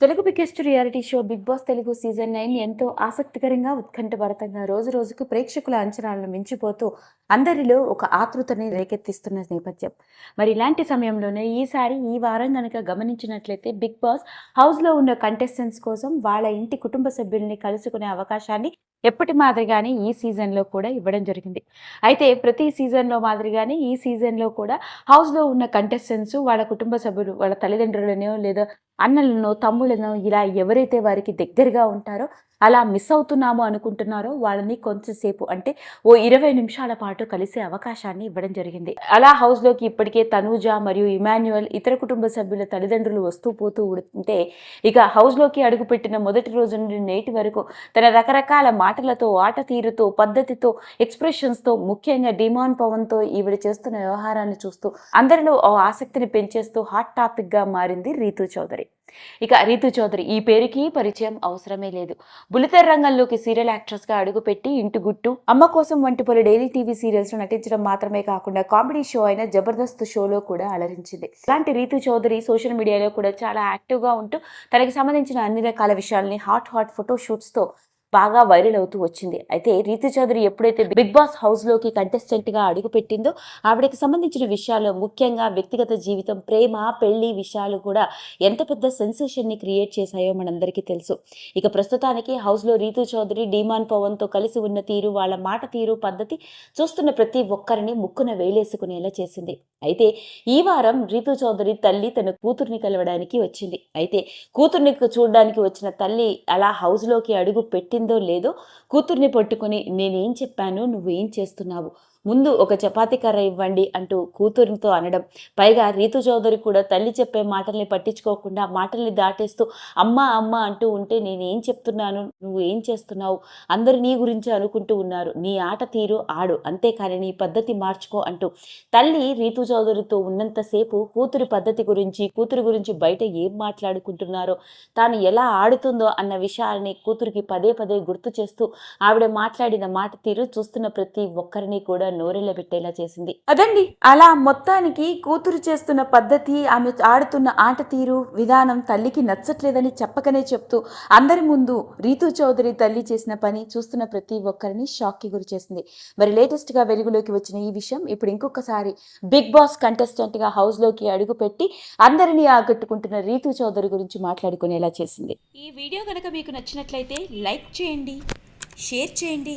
Telugu biggest reality show Bigg Boss Telugu season nine ఎంతో ఆసక్తికరంగా ఉత్కంఠభరితంగా రోజు రోజుకు ప్రేక్షకుల అంచనాలను మించిపోతూ అందరిలో ఒక ఆతృతని రేకెత్తిస్తున్న నేపథ్యం. మరి ఇలాంటి సమయంలోనే ఈసారి ఈ వారం కనుక గమనించినట్లయితే బిగ్ బాస్ హౌస్లో ఉన్న కంటెస్టెంట్స్ కోసం వాళ్ళ ఇంటి కుటుంబ సభ్యుల్ని కలుసుకునే అవకాశాన్ని ఎప్పటి మాదిరిగానే ఈ సీజన్లో కూడా ఇవ్వడం జరిగింది. అయితే ప్రతి సీజన్లో మాదిరిగానే ఈ సీజన్లో కూడా హౌస్లో ఉన్న కంటెస్టెంట్స్ వాళ్ళ కుటుంబ సభ్యులు వాళ్ళ తల్లిదండ్రులనో లేదా అన్నలను తమ్ముళ్ళను ఇలా ఎవరైతే వారికి దగ్గరగా ఉంటారో అలా మిస్ అవుతున్నాము అనుకుంటున్నారో వాళ్ళని కొంచెంసేపు అంటే ఓ ఇరవై నిమిషాల పాటు కలిసే అవకాశాన్ని ఇవ్వడం జరిగింది. అలా హౌస్లోకి ఇప్పటికే తనూజ మరియు ఇమాన్యువల్ ఇతర కుటుంబ సభ్యుల తల్లిదండ్రులు వస్తూ పోతూ ఉంటే ఇక హౌస్లోకి అడుగుపెట్టిన మొదటి రోజు నుండి నేటి వరకు తన రకరకాల మాటలతో ఆట తీరుతో పద్ధతితో ఎక్స్ప్రెషన్స్తో ముఖ్యంగా డిమాన్ పవన్తో ఈవిడ చేస్తున్న వ్యవహారాన్ని చూస్తూ అందరిలో ఓ ఆసక్తిని పెంచేస్తూ హాట్ టాపిక్గా మారింది రీతు చౌదరి. ఇక రీతు చౌదరి ఈ పేరుకి పరిచయం అవసరమే లేదు. బులితెర రంగంలోకి సీరియల్ యాక్ట్రెస్గా అడుగుపెట్టి ఇంటి గుట్టు. అమ్మ కోసం వంటి పలు డైలీ టీవీ సీరియల్స్లో నటించడం మాత్రమే కాకుండా కామెడీ షో అయిన జబర్దస్త్ షోలో కూడా అలరించింది. ఇలాంటి రీతు చౌదరి సోషల్ మీడియాలో కూడా చాలా యాక్టివ్గా ఉంటూ తనకి సంబంధించిన అన్ని రకాల విషయాల్ని హాట్ హాట్ ఫోటో షూట్స్తో బాగా వైరల్ అవుతూ వచ్చింది. అయితే రీతు చౌదరి ఎప్పుడైతే బిగ్ బాస్ హౌస్లోకి కంటెస్టెంట్గా ఆవిడకి సంబంధించిన విషయాలు ముఖ్యంగా వ్యక్తిగత జీవితం ప్రేమ పెళ్ళి విషయాలు కూడా ఎంత పెద్ద సెన్సేషన్ని క్రియేట్ చేశాయో మనందరికీ తెలుసు. ఇక ప్రస్తుతానికి హౌస్లో రీతు చౌదరి డీమాన్ పవన్తో కలిసి ఉన్న తీరు వాళ్ళ మాట తీరు పద్ధతి చూస్తున్న ప్రతి ఒక్కరిని ముక్కున వేలేసుకునేలా చేసింది. అయితే ఈ వారం రీతు చౌదరి తల్లి తన కూతుర్ని కలవడానికి వచ్చింది. అయితే కూతుర్ని చూడడానికి వచ్చిన తల్లి అలా హౌస్లోకి అడుగు పెట్టిందో లేదో కూతుర్ని పట్టుకొని నేనేం చెప్పాను నువ్వు ఏం చేస్తున్నావు? ముందు ఒక చపాతీ కర్ర ఇవ్వండి అంటూ కూతురితో అనడం. పైగా రీతు చౌదరి కూడా తల్లి చెప్పే మాటల్ని పట్టించుకోకుండా మాటల్ని దాటేస్తూ అమ్మ అమ్మ అంటూ ఉంటే నేను ఏం చెప్తున్నాను? నువ్వు ఏం చేస్తున్నావు? అందరు నీ గురించి అనుకుంటూ ఉన్నారు. నీ ఆట తీరు ఆడు. అంతేకాని నీ పద్ధతి మార్చుకో అంటూ తల్లి రీతు చౌదరితో ఉన్నంతసేపు కూతురి పద్ధతి గురించి కూతురు గురించి బయట ఏం మాట్లాడుకుంటున్నారో తాను ఎలా ఆడుతుందో అన్న విషయాన్ని కూతురికి పదే పదే గుర్తు చేస్తూ ఆవిడ మాట్లాడిన మాట తీరు చూస్తున్న ప్రతి ఒక్కరిని కూడా నోరెళ్ళ పెట్టేలా చేసింది. అదండి అలా మొత్తానికి కూతురు చేస్తున్న పద్ధతి ఆమె ఆడుతున్న ఆట తీరు విధానం తల్లికి నచ్చట్లేదని చెప్పకనే చెప్తూ అందరి ముందు రీతు చౌదరి తల్లి చేసిన పని చూస్తున్న ప్రతి ఒక్కరిని షాక్కి గురి చేసింది. మరి లేటెస్ట్గా వెలుగులోకి వచ్చిన ఈ విషయం ఇప్పుడు ఇంకొకసారి బిగ్ బాస్ కంటెస్టెంట్గా హౌస్లోకి అడుగు పెట్టి అందరినీ ఆకట్టుకుంటున్న రీతు చౌదరి గురించి మాట్లాడుకునేలా చేసింది. ఈ వీడియో కనుక మీకు నచ్చినట్లయితే లైక్ చేయండి షేర్ చేయండి.